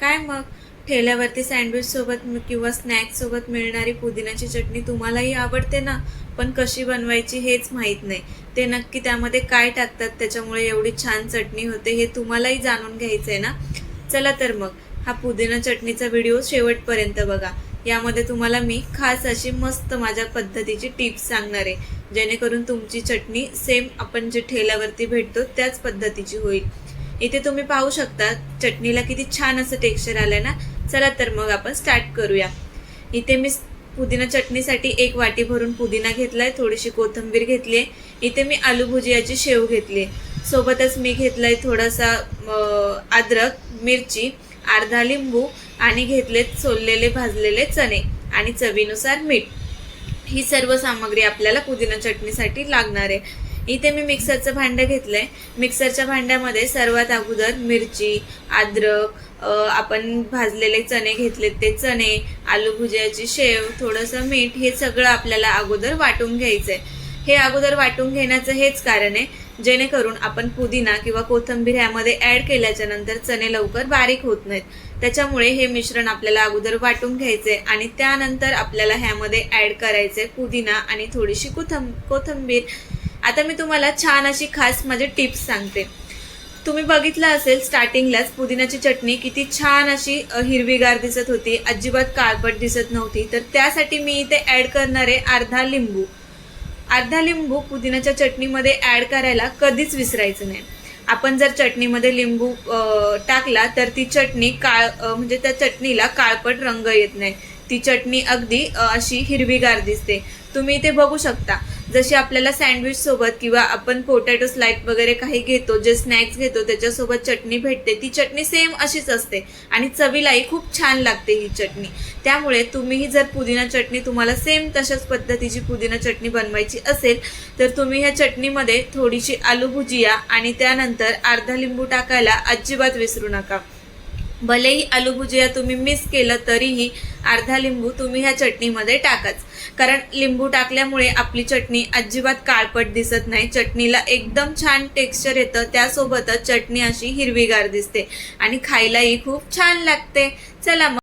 काय मग? ठेल्यावरती सँडविच सोबत किंवा स्नॅक सोबत मिळणारी पुदिन्याची चटणी तुम्हालाही आवडते ना? पण कशी बनवायची हेच माहीत नाही. ते नक्की त्यामध्ये काय टाकतात त्याच्यामुळे एवढी छान चटणी होते हे तुम्हालाही जाणून घ्यायचं आहे ना? चला तर मग हा पुदिना चटणीचा व्हिडिओ शेवटपर्यंत बघा. यामध्ये तुम्हाला मी खास अशी मस्त माझ्या पद्धतीची टिप्स सांगणार आहे. जेणेकरून तुमची चटणी सेम आपण जे ठेल्यावरती भेटतो त्याच पद्धतीची होईल. इथे तुम्ही पाहू शकता चटणीला किती छान असं टेक्स्चर आलं ना? चला तर मग आपण स्टार्ट करूया. इथे मी पुदिना चटणीसाठी एक वाटी भरून पुदिना घेतलाय थोडीशी कोथिंबीर घेतली आहे इथे मी आलू भुजियाची शेव घेतली. सोबतच मी घेतलाय थोडासा अद्रक मिरची अर्धा लिंबू आणि घेतलेत सोललेले भाजलेले चणे आणि चवीनुसार मीठ. ही सर्व सामग्री आपल्याला पुदिना चटणीसाठी लागणार आहे. इथे मी मिक्सरचं भांडं घेतलंय. मिक्सरच्या भांड्यामध्ये सर्वात अगोदर मिरची अद्रक आपण भाजलेले चणे घेतलेत ते चणे आलू भुजियाची शेव थोडंसं मीठ हे सगळं आपल्याला अगोदर वाटून घ्यायचं आहे हे अगोदर वाटून घेण्याचं हेच कारण आहे जेणेकरून आपण पुदिना किंवा कोथिंबीर ह्यामध्ये ॲड केल्याच्यानंतर चणे लवकर बारीक होत नाहीत. त्याच्यामुळे हे मिश्रण आपल्याला अगोदर वाटून घ्यायचे आणि त्यानंतर आपल्याला ह्यामध्ये ॲड करायचे पुदिना आणि थोडीशी कोथं कोथिंबीर. आता मी तुम्हाला छान अशी खास माझे टिप्स सांगते. तुम्ही बघितलं असेल स्टार्टिंगलाच पुदिन्याची चटणी किती छान अशी हिरवीगार दिसत होती अजिबात काळपट दिसत नव्हती. तर त्यासाठी मी इथे ॲड करणार आहे अर्धा लिंबू. अर्धा लिंबू पुदिन्याच्या चटणीमध्ये ॲड करायला कधीच विसरायचं नाही. आपण जर चटणीमध्ये लिंबू टाकला तर ती चटणी काळ म्हणजे त्या चटणीला काळपट रंग येत नाही. ती चटणी अगदी अशी हिरवीगार दिसते. तुम्ही इथे बघू शकता. जशी आपल्याला सँडविच सोबत किंवा आपण पोटॅटो स्लाइड वगैरे काही घेतो जे स्नॅक्स घेतो त्याच्यासोबत चटणी भेटते. ती चटणी सेम अशीच असते आणि चवीलाही खूप छान लागते ही चटणी. त्यामुळे तुम्हीही जर पुदिना चटणी तुम्हाला सेम तशाच पद्धतीची पुदिना चटणी बनवायची असेल तर तुम्ही ह्या चटणीमध्ये थोडीशी आलू भुजिया आणि त्यानंतर अर्धा लिंबू टाकायला अजिबात विसरू नका. भलेही आलू भुजिया तुम्ही मिस केलं तरीही अर्धा लिंबू तुम्ही ह्या चटणीमध्ये टाकाच. कारण लिंबू टाकल्यामुळे आपली चटणी अजिबात काळपट दिसत नाही. चटणीला एकदम छान टेक्स्चर येतं. त्यासोबतच चटणी अशी हिरवीगार दिसते. आणि खायलाही खूप छान लागते. चला मग.